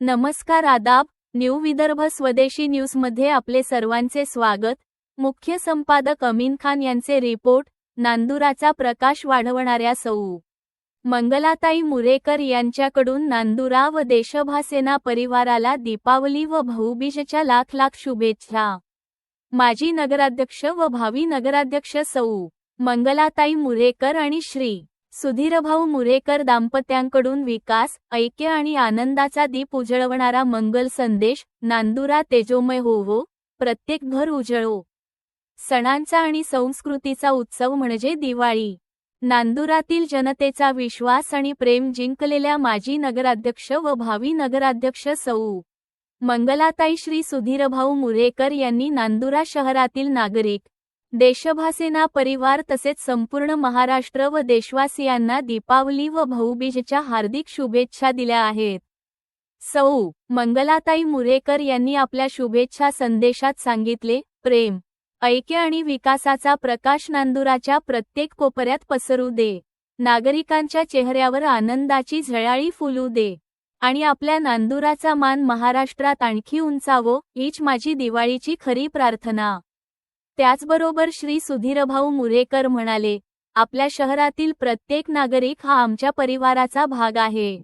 नमस्कार आदाब न्यू विदर्भ स्वदेशी न्यूजमध्ये आपले सर्वांचे स्वागत. मुख्य संपादक अमीन खान यांचे रिपोर्ट नांदुराचा प्रकाश वाढवणाऱ्या सौ. मंगलाताई मुरेकर यांच्याकडून नांदुरा व देशभासेना परिवाराला दीपावली व भाऊबीजच्या लाख लाख शुभेच्छा. माजी नगराध्यक्ष व भावी नगराध्यक्ष सौ. मंगलाताई मुरेकर आणि श्री. सुधीरभाऊ मुरेकर दाम्पत्यांकडून विकास ऐक्य आणि आनंदाचा दीप उजळवणारा मंगल संदेश नांदुरा तेजोमय होवो प्रत्येक घर उजळो. सणांचा आणि संस्कृतीचा उत्सव म्हणजे दिवाळी. नांदुरातील जनतेचा विश्वास आणि प्रेम जिंकलेल्या माजी नगराध्यक्ष व भावी नगराध्यक्ष सौ. मंगलाताई श्री सुधीरभाऊ मुरेकर यांनी नांदुरा शहरातील नागरिक देशभासेना परिवार तसेच संपूर्ण महाराष्ट्र व देशवासियांना दीपावली व भाऊबीजच्या हार्दिक शुभेच्छा दिल्या आहेत. सौ. मंगलाताई मुरेकर यांनी आपल्या शुभेच्छा संदेशात सांगितले प्रेम ऐक्य आणि विकासाचा प्रकाश नांदुराच्या प्रत्येक कोपऱ्यात पसरू दे. नागरिकांच्या चेहऱ्यावर आनंदाची झळाळी फुलू दे. आणि आपल्या नांदुराचा मान महाराष्ट्रात आणखी उंचावो हीच माझी दिवाळीची खरी प्रार्थना. त्याचबरोबर श्री सुधीरभाऊ मुरेकर म्हणाले आपल्या शहरातील प्रत्येक नागरिक हा आमच्या परिवाराचा भाग आहे.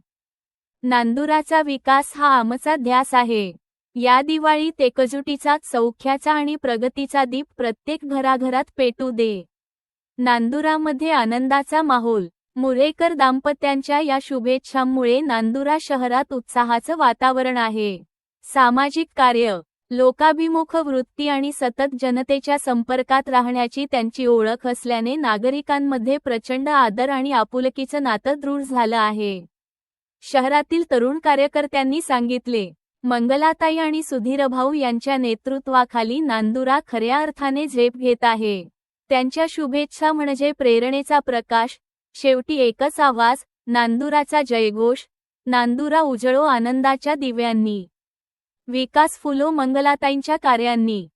नांदुराचा विकास हा आमचा ध्यास आहे. या दिवाळीत एकजुटीचा सौख्याचा आणि प्रगतीचा दीप प्रत्येक घराघरात पेटू दे. नांदुरामध्ये आनंदाचा माहोल. मुरेकर दाम्पत्यांच्या या शुभेच्छांमुळे नांदुरा शहरात उत्साहाचं वातावरण आहे. सामाजिक कार्य लोकाभिमुख वृत्ती आणि सतत जनतेच्या संपर्कात राहण्याची त्यांची ओळख असल्याने नागरिकांमध्ये प्रचंड आदर आणि आपुलकीचं नातं दृढ झालं आहे. शहरातील तरुण कार्यकर्त्यांनी सांगितले मंगलाताई आणि सुधीरभाऊ यांच्या नेतृत्वाखाली नांदुरा खऱ्या अर्थाने झेप घेत आहे. त्यांच्या शुभेच्छा म्हणजे प्रेरणेचा प्रकाश शेवटी एकच आवाज नांदुराचा जयघोष नांदुरा उजळो आनंदाच्या दिव्यांनी. विकास फुलो मंगलाताईंच्या कार्यांनी.